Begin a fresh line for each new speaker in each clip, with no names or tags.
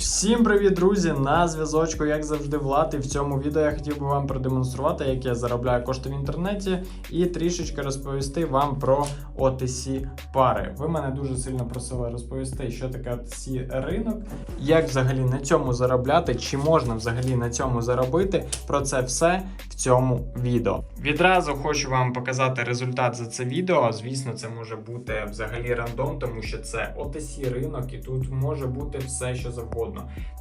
Всім привіт, друзі! На зв'язочку, як завжди, Влад. І в цьому відео я хотів би вам продемонструвати, як я заробляю кошти в інтернеті, і трішечки розповісти вам про OTC пари. Ви мене дуже сильно просили розповісти, що таке OTC ринок, як взагалі на цьому заробляти, чи можна взагалі на цьому заробити. Про це все в цьому відео. Відразу хочу вам показати результат за це відео. Звісно, це може бути взагалі рандом, тому що це OTC ринок, і тут може бути все, що завгодно.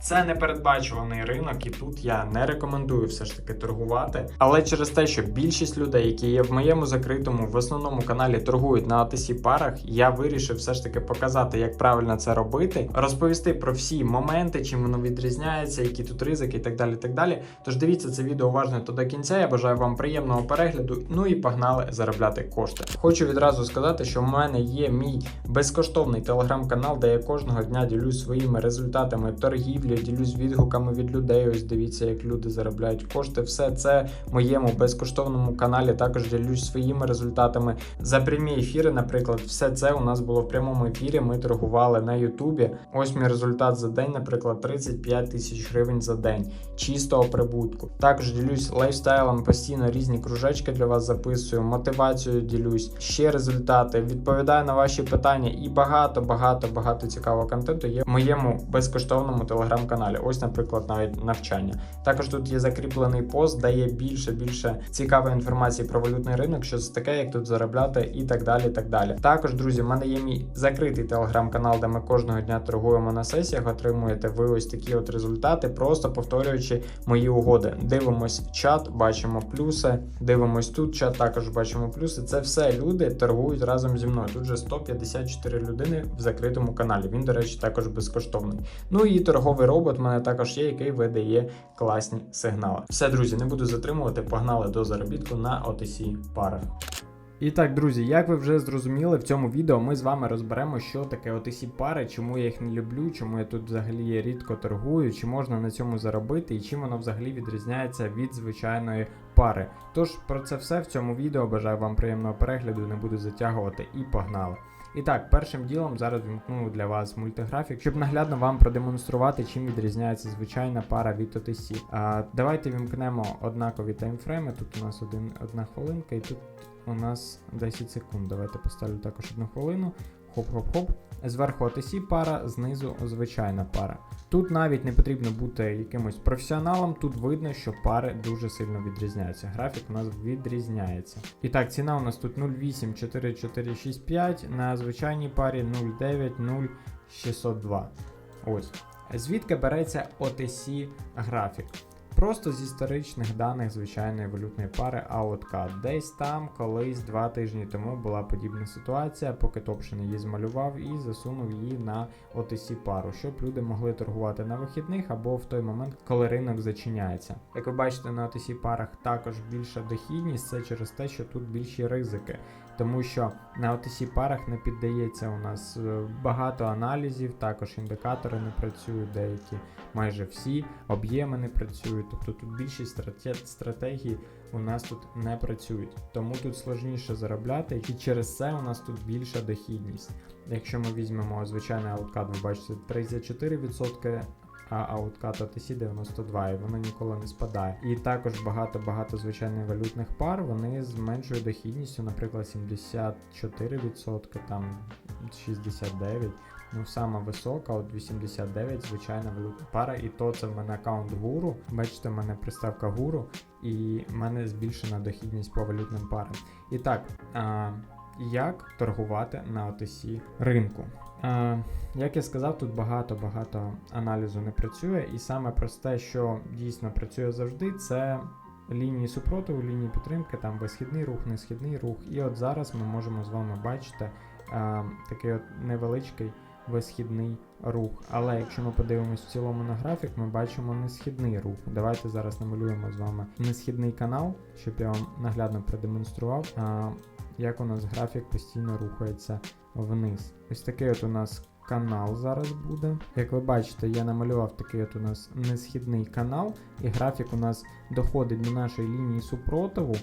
Це непередбачуваний ринок, і тут я не рекомендую все ж таки торгувати. Але через те, що більшість людей, які є в моєму закритому в основному каналі, торгують на OTC парах, я вирішив все ж таки показати, як правильно це робити, розповісти про всі моменти, чим воно відрізняється, які тут ризики і так далі. так далі. Тож дивіться це відео уважно то до кінця. Я бажаю вам приємного перегляду. Ну і погнали заробляти кошти. Хочу відразу сказати, що в мене є мій безкоштовний телеграм-канал, де я кожного дня ділюсь своїми результатами торгівлі, ділюсь відгуками від людей. Ось дивіться, як люди заробляють кошти. Все це моєму безкоштовному каналі. Також ділюсь своїми результатами за прямі ефіри. Наприклад, все це у нас було в прямому ефірі. Ми торгували на Ютубі. Ось мій результат за день, наприклад, 35 тисяч гривень за день чистого прибутку. Також ділюсь лайфстайлом, постійно різні кружечки для вас записую, мотивацією ділюсь, ще результати, відповідаю на ваші питання і багато, багато, багато цікавого контенту є в моєму безкоштовному телеграм-каналі. Ось, наприклад, навіть навчання. Також тут є закріплений пост, де є більше більше цікавої інформації про валютний ринок, що це таке, як тут заробляти, і так далі. так далі. Також, друзі, в мене є мій закритий телеграм-канал, де ми кожного дня торгуємо на сесіях. Отримуєте ви ось такі от результати, просто повторюючи мої угоди. Дивимось чат, бачимо плюси. Дивимось тут чат, також бачимо плюси. Це все люди торгують разом зі мною. Тут же 154 людини в закритому каналі. Він, до речі, також безкоштовний. Ну і торговий робот в мене також є, який видає класні сигнали. Все, друзі, не буду затримувати. Погнали до заробітку на OTC парах. І так, друзі, як ви вже зрозуміли, в цьому відео ми з вами розберемо, що таке OTC пари, чому я їх не люблю, чому я тут взагалі рідко торгую, чи можна на цьому заробити, і чим воно взагалі відрізняється від звичайної пари. Тож про це все в цьому відео. Бажаю вам приємного перегляду, не буду затягувати і погнали. І так, першим ділом зараз вімкну для вас мультиграфік, щоб наглядно вам продемонструвати, чим відрізняється звичайна пара від OTC. А, давайте вімкнемо однакові таймфрейми. Тут у нас один, одна хвилинка, і тут у нас 10 секунд. Давайте поставлю також одну хвилину. Хоп-хоп-хоп. Зверху OTC пара, знизу звичайна пара. Тут навіть не потрібно бути якимось професіоналом, тут видно, що пари дуже сильно відрізняються. Графік у нас відрізняється. І так, ціна у нас тут 0,84465, на звичайній парі 0,90602. Ось. Звідки береться OTC графік? Просто з історичних даних звичайної валютної пари AOTK. Десь там колись два тижні тому була подібна ситуація, поки Топшин її змалював і засунув її на OTC пару, щоб люди могли торгувати на вихідних або в той момент, коли ринок зачиняється. Як ви бачите, на OTC парах також більша дохідність, це через те, що тут більші ризики. Тому що на OTC парах не піддається у нас е, багато аналізів, також індикатори не працюють, деякі майже всі, об'єми не працюють. Тобто тут більшість страте- стратегій у нас тут не працюють. Тому тут сложніше заробляти, і через це у нас тут більша дохідність. Якщо ми візьмемо звичайний ауткат, ви бачите 34%. А ауткат OTC 92 і воно ніколи не спадає. І також багато-багато звичайних валютних пар вони з меншою дохідністю, наприклад, 74%, там 69%. Ну, сама висока, от 89, звичайна валютна пара, і то це в мене аккаунт гуру. Бачите, в мене приставка гуру, і в мене збільшена дохідність по валютним парам. І так, а, як торгувати на OTC ринку? А, як я сказав, тут багато-багато аналізу не працює, і саме просте, що дійсно працює завжди, це лінії супротиву, лінії підтримки, там висхідний рух, несхідний рух. І от зараз ми можемо з вами бачити а, такий от невеличкий висхідний рух. Але якщо ми подивимось в цілому на графік, ми бачимо несхідний рух. Давайте зараз намалюємо з вами несхідний канал, щоб я вам наглядно продемонстрував, а, як у нас графік постійно рухається вниз. Ось такий от у нас канал зараз буде. Як ви бачите, я намалював такий от у нас несхідний канал, і графік у нас доходить до нашої лінії супротиву,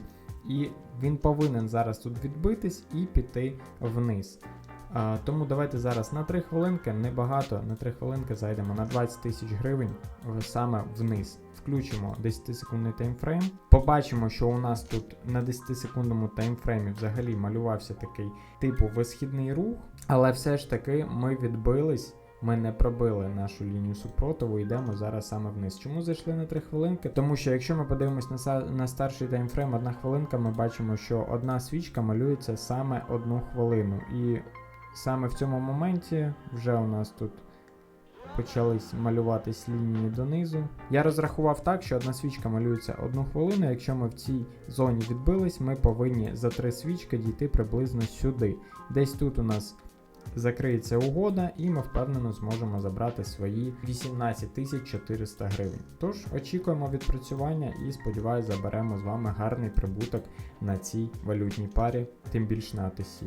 і він повинен зараз тут відбитись і піти вниз. Тому давайте зараз на 3 хвилинки, небагато, на 3 хвилинки зайдемо на 20 тисяч гривень е, саме вниз. Включимо 10-секундний таймфрейм. Побачимо, що у нас тут на 10-секундному таймфреймі взагалі малювався такий типу висхідний рух, але все ж таки ми відбились. Ми не пробили нашу лінію супротиву, йдемо зараз саме вниз. Чому зайшли на 3 хвилинки? Тому що якщо ми подивимось на, на старший таймфрейм, одна хвилинка, ми бачимо, що одна свічка малюється саме одну хвилину. І саме в цьому моменті вже у нас тут почались малюватись лінії донизу. Я розрахував так, що одна свічка малюється одну хвилину. Якщо ми в цій зоні відбились, ми повинні за три свічки дійти приблизно сюди. Десь тут у нас закриється угода, і ми впевнено зможемо забрати свої 18 400 гривень. Тож очікуємо відпрацювання і сподіваюся, заберемо з вами гарний прибуток на цій валютній парі, тим більше на ATC.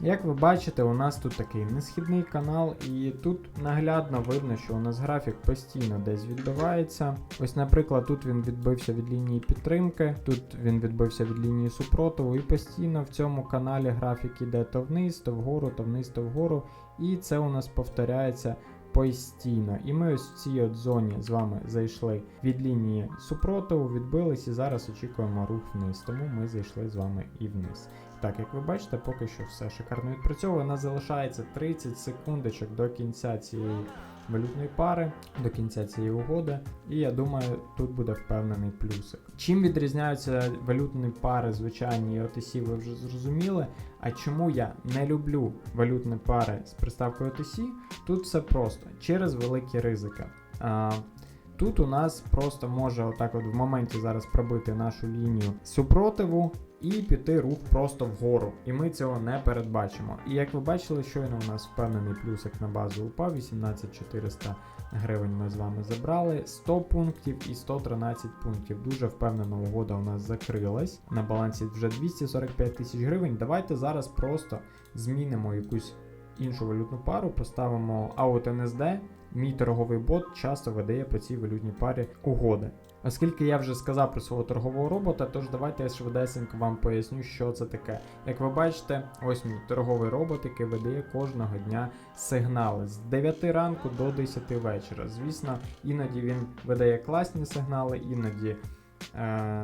Як ви бачите, у нас тут такий несхідний канал, і тут наглядно видно, що у нас графік постійно десь відбивається. Ось, наприклад, тут він відбився від лінії підтримки, тут він відбився від лінії супротиву, і постійно в цьому каналі графік іде то вниз, то вгору, то вниз, то вгору. І це у нас повторяється постійно. І ми ось в цій от зоні з вами зайшли від лінії супротиву, відбились і зараз очікуємо рух вниз. Тому ми зайшли з вами і вниз. Так, як ви бачите, поки що все шикарно відпрацьовує. У нас залишається 30 секундочок до кінця цієї валютної пари, до кінця цієї угоди. І я думаю, тут буде впевнений плюсик. Чим відрізняються валютні пари, звичайні і OTC, ви вже зрозуміли. А чому я не люблю валютні пари з приставкою OTC? Тут все просто через великі ризики. Тут у нас просто може отак от в моменті зараз пробити нашу лінію супротиву і піти рух просто вгору. І ми цього не передбачимо. І як ви бачили, щойно у нас впевнений плюсик на базу упав, 18400 гривень ми з вами забрали, 100 пунктів і 113 пунктів. Дуже впевнена угода у нас закрилась. На балансі вже 245 тисяч гривень. Давайте зараз просто змінимо якусь іншу валютну пару, поставимо AUTNSD. Мій торговий бот часто видає по цій валютній парі угоди. Оскільки я вже сказав про свого торгового робота, тож давайте я швидесенько вам поясню, що це таке. Як ви бачите, ось мій торговий робот, який видає кожного дня сигнали з 9 ранку до 10 вечора. Звісно, іноді він видає класні сигнали, іноді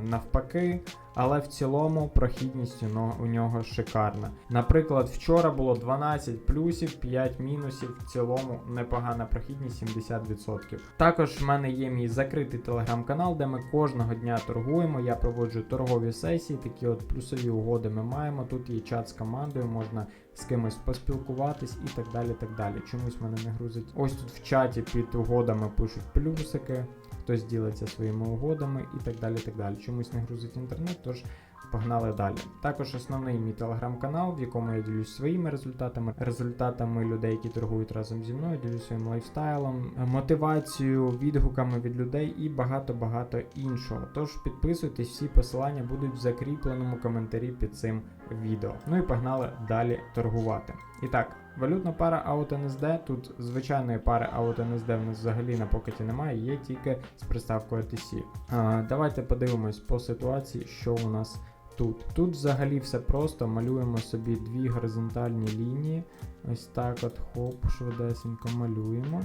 навпаки. Але в цілому прохідність у нього шикарна. Наприклад, вчора було 12 плюсів, 5 мінусів. В цілому непогана прохідність 70%. Також в мене є мій закритий телеграм-канал, де ми кожного дня торгуємо. Я проводжу торгові сесії, такі от плюсові угоди ми маємо. Тут є чат з командою, можна з кимось поспілкуватись і так далі. так далі. Чомусь мене не грузить. Ось тут в чаті під угодами пишуть плюсики хтось ділиться своїми угодами і так далі. так далі. Чомусь не грузить інтернет, тож погнали далі. Також основний мій телеграм-канал, в якому я ділюсь своїми результатами, результатами людей, які торгують разом зі мною, ділюсь своїм лайфстайлом, мотивацією, відгуками від людей і багато-багато іншого. Тож підписуйтесь, всі посилання будуть в закріпленому коментарі під цим відео. Ну і погнали далі торгувати. І так. Валютна пара AUTNSD, тут звичайної пари AUTNSD в нас взагалі на покеті немає, є тільки з приставкою TC. А, давайте подивимось по ситуації, що у нас тут. Тут взагалі все просто, малюємо собі дві горизонтальні лінії. Ось так от хоп, швидесенько малюємо.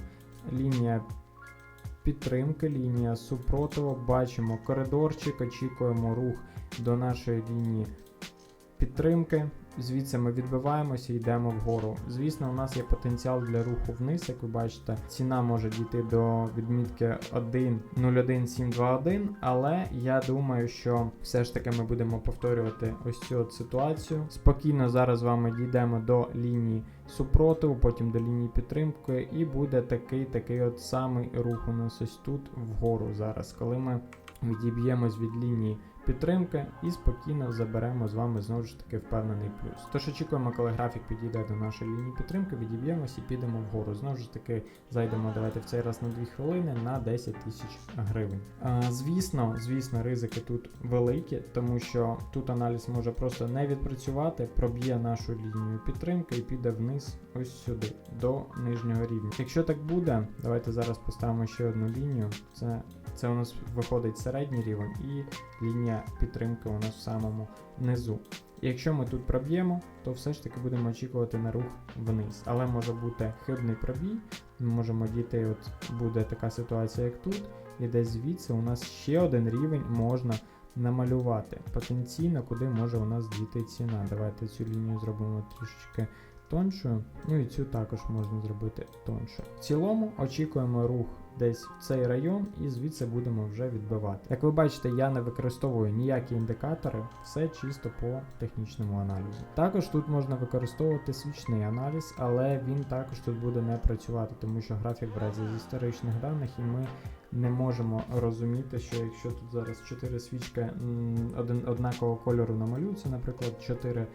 Лінія підтримки, лінія супротиву, бачимо коридорчик, очікуємо рух до нашої лінії підтримки. Звідси ми відбиваємося і йдемо вгору. Звісно, у нас є потенціал для руху вниз, як ви бачите, ціна може дійти до відмітки 1.01721, але я думаю, що все ж таки ми будемо повторювати ось цю от ситуацію. Спокійно зараз з вами дійдемо до лінії супротиву, потім до лінії підтримки, і буде такий такий от самий рух у нас ось тут вгору зараз, коли ми відіб'ємось від лінії підтримки і спокійно заберемо з вами знову ж таки впевнений плюс. Тож очікуємо, коли графік підійде до нашої лінії підтримки, відіб'ємось і підемо вгору. Знову ж таки, зайдемо давайте в цей раз на 2 хвилини на 10 тисяч гривень. А, звісно, звісно, ризики тут великі, тому що тут аналіз може просто не відпрацювати, проб'є нашу лінію підтримки і піде вниз ось сюди, до нижнього рівня. Якщо так буде, давайте зараз поставимо ще одну лінію. Це це у нас виходить середній рівень і лінія підтримки у нас в самому низу. Якщо ми тут проб'ємо, то все ж таки будемо очікувати на рух вниз. Але може бути хибний пробій. Ми можемо дійти, от буде така ситуація, як тут, і десь звідси у нас ще один рівень можна намалювати. Потенційно, куди може у нас дійти ціна. Давайте цю лінію зробимо трішечки тоншою. Ну і цю також можна зробити тоншою. В цілому очікуємо рух десь в цей район, і звідси будемо вже відбивати. Як ви бачите, я не використовую ніякі індикатори, все чисто по технічному аналізу. Також тут можна використовувати свічний аналіз, але він також тут буде не працювати, тому що графік береться з історичних даних, і ми не можемо розуміти, що якщо тут зараз 4 свічки один, однакового кольору намалюються, наприклад, 4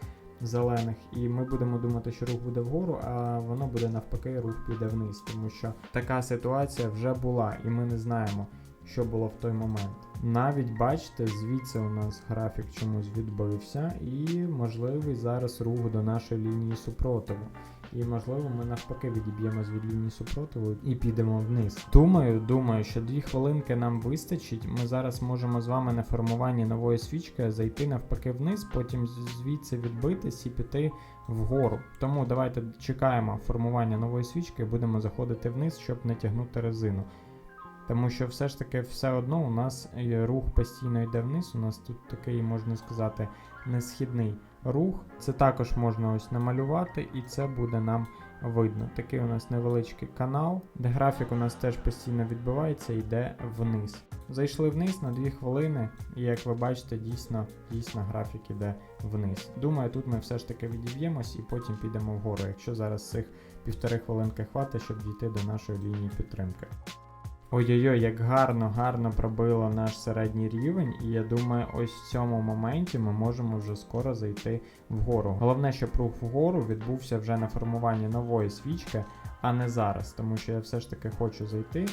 зелених, і ми будемо думати, що рух буде вгору, а воно буде навпаки, рух піде вниз, тому що така ситуація вже була, і ми не знаємо, що було в той момент. Навіть бачите, звідси у нас графік чомусь відбився, і можливий зараз рух до нашої лінії супротиву. І можливо ми навпаки відіб'ємось від лінії супротиву і підемо вниз. Думаю, думаю, що дві хвилинки нам вистачить. Ми зараз можемо з вами на формуванні нової свічки зайти навпаки вниз, потім звідси відбитись і піти вгору. Тому давайте чекаємо формування нової свічки будемо заходити вниз, щоб не тягнути резину. Тому що все ж таки все одно у нас е, рух постійно йде вниз. У нас тут такий, можна сказати, несхідний рух. Це також можна ось намалювати, і це буде нам видно. Такий у нас невеличкий канал, де графік у нас теж постійно відбивається і йде вниз. Зайшли вниз на 2 хвилини, і як ви бачите, дійсно, дійсно графік іде вниз. Думаю, тут ми все ж таки відіб'ємось і потім підемо вгору, якщо зараз цих півтори хвилинки хватить, щоб дійти до нашої лінії підтримки. Ой-ой-ой, як гарно, гарно пробило наш середній рівень, і я думаю, ось в цьому моменті ми можемо вже скоро зайти вгору. Головне, щоб рух вгору відбувся вже на формуванні нової свічки, а не зараз, тому що я все ж таки хочу зайти.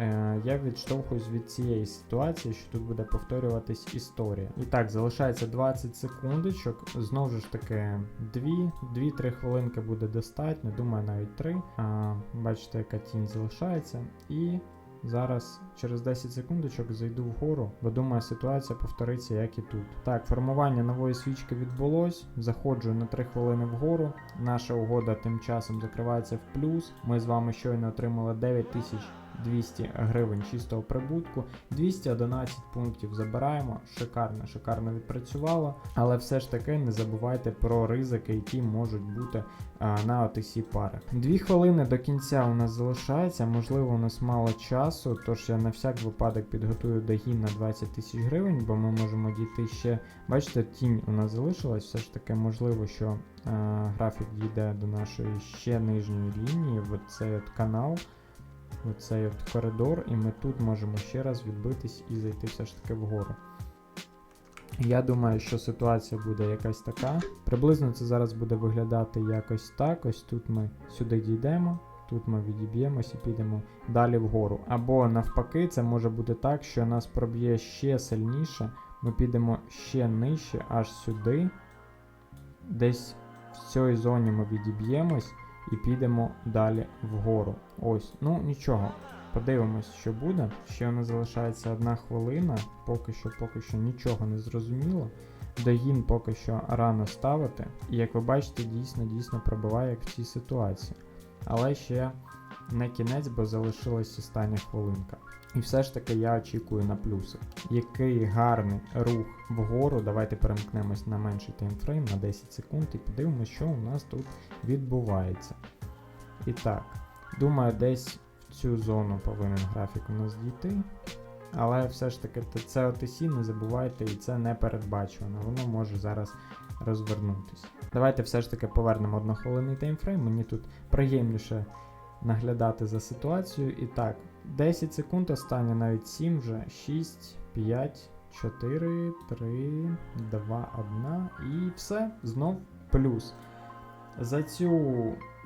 Е, Я відштовхуюсь від цієї ситуації, що тут буде повторюватись історія. І так, залишається 20 секундочок. Знову ж таки, 2-3 хвилинки буде достатньо, думаю, навіть 3. А, бачите, яка тінь залишається. І Зараз через 10 секундочок зайду вгору, бо думаю, ситуація повториться, як і тут. Так, формування нової свічки відбулось. Заходжу на 3 хвилини вгору. Наша угода тим часом закривається в плюс. Ми з вами щойно отримали 9200 гривень чистого прибутку. 211 пунктів забираємо. Шикарно, шикарно відпрацювало. Але все ж таки не забувайте про ризики, які можуть бути на OTC парах. Дві хвилини до кінця у нас залишається, можливо, у нас мало часу, тож я на всяк випадок підготую догін на 20 тисяч гривень, бо ми можемо дійти ще. Бачите, тінь у нас залишилась, все ж таки можливо, що а, графік дійде до нашої ще нижньої лінії, в цей от канал. Оцей от коридор, і ми тут можемо ще раз відбитись і зайти все ж таки вгору. Я думаю, що ситуація буде якась така. Приблизно це зараз буде виглядати якось так. Ось тут ми сюди дійдемо, тут ми відіб'ємось і підемо далі вгору. Або навпаки, це може бути так, що нас проб'є ще сильніше. Ми підемо ще нижче, аж сюди. Десь в цій зоні ми відіб'ємось і підемо далі вгору. Ось, ну нічого. Подивимось, що буде. Ще у нас залишається одна хвилина, поки що поки що нічого не зрозуміло. Догін поки що рано ставити. І як ви бачите, дійсно дійсно пробиває як в цій ситуації. Але ще не кінець, бо залишилась остання хвилинка. І все ж таки я очікую на плюси. Який гарний рух вгору. Давайте перемкнемось на менший таймфрейм на 10 секунд і подивимося, що у нас тут відбувається. І так, думаю, десь в цю зону повинен графік у нас дійти. Але все ж таки це OTC, не забувайте, і це не передбачувано. Воно може зараз розвернутися. Давайте все ж таки повернемо однохвилинний таймфрейм. Мені тут приємніше наглядати за ситуацією. І так, 10 секунд останнє, навіть 7 вже, 6, 5, 4, 3, 2, 1 і все, знов плюс. За цю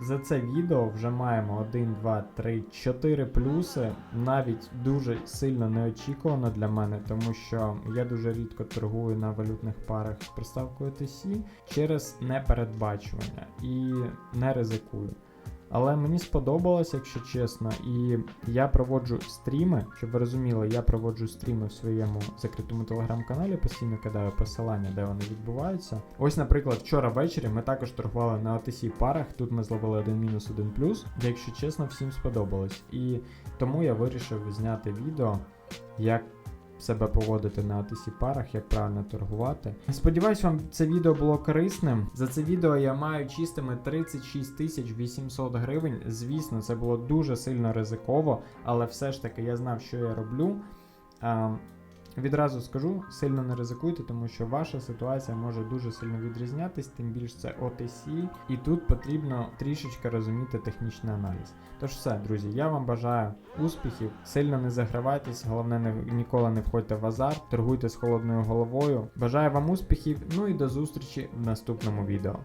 за це відео вже маємо 1, 2, 3, 4 плюси. Навіть дуже сильно неочікувано для мене, тому що я дуже рідко торгую на валютних парах з приставкою TC через непередбачування і не ризикую. Але мені сподобалось, якщо чесно, і я проводжу стріми, щоб ви розуміли, я проводжу стріми в своєму закритому телеграм-каналі, постійно кидаю посилання, де вони відбуваються. Ось, наприклад, вчора ввечері ми також торгували на OTC парах. Тут ми зловили один мінус, один плюс. Якщо чесно, всім сподобалось. І тому я вирішив зняти відео, як себе поводити на тисі парах, як правильно торгувати. Сподіваюсь, вам це відео було корисним. За це відео я маю чистими 36 800 гривень. Звісно, це було дуже сильно ризиково, але все ж таки я знав, що я роблю. Відразу скажу, сильно не ризикуйте, тому що ваша ситуація може дуже сильно відрізнятись, тим більш це OTC, і тут потрібно трішечки розуміти технічний аналіз. Тож все, друзі, я вам бажаю успіхів, сильно не загравайтесь, головне не, ніколи не входьте в азарт, торгуйте з холодною головою. Бажаю вам успіхів, ну і до зустрічі в наступному відео.